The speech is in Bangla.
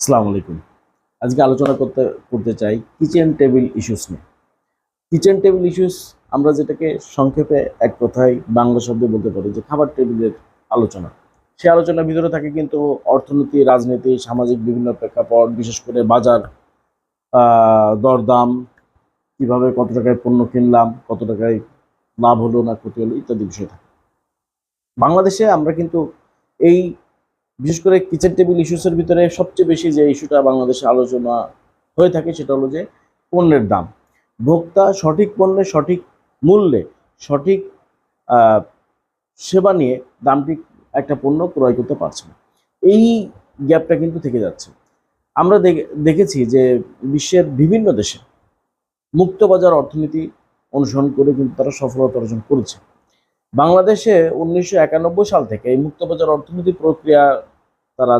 আসসালামু আলাইকুম। আজকে আলোচনা করতে করতে চাই কিচেন টেবিল ইস্যুস নিয়ে। কিচেন টেবিল ইস্যুস আমরা যেটাকে সংক্ষেপে এক কথায় বাংলা শব্দে বলতে পারি যে খাবার টেবিলের আলোচনা। সে আলোচনার ভিতরে থাকে কিন্তু অর্থনীতি, রাজনীতি, সামাজিক বিভিন্ন প্রেক্ষাপট, বিশেষ করে বাজার দরদাম, কীভাবে কত টাকায় পণ্য কিনলাম, কত টাকায় লাভ হলো না ক্ষতি হলো ইত্যাদি বিষয় থাকে। বাংলাদেশে আমরা কিন্তু এই বিশেষ করে কিচেন টেবিল ইস্যুসের ভিতরে সবচেয়ে বেশি যে ইস্যুটা বাংলাদেশে আলোচনা হয়ে থাকে সেটা হলো যে পণ্যের দাম। ভোক্তা সঠিক পণ্যে সঠিক মূল্যে সঠিক সেবা নিয়ে দামটি একটা পণ্য ক্রয় করতে পারছে না। এই গ্যাপটা কিন্তু থেকে যাচ্ছে। আমরা দেখে- দেখেছি যে বিশ্বের বিভিন্ন দেশে মুক্তবাজার অর্থনীতি অনুসরণ করে কিন্তু তারা সফলতা অর্জন করেছে। বাংলাদেশে উনিশশো একানব্বই সাল থেকে এই মুক্তবাজার অর্থনীতি প্রক্রিয়া তারা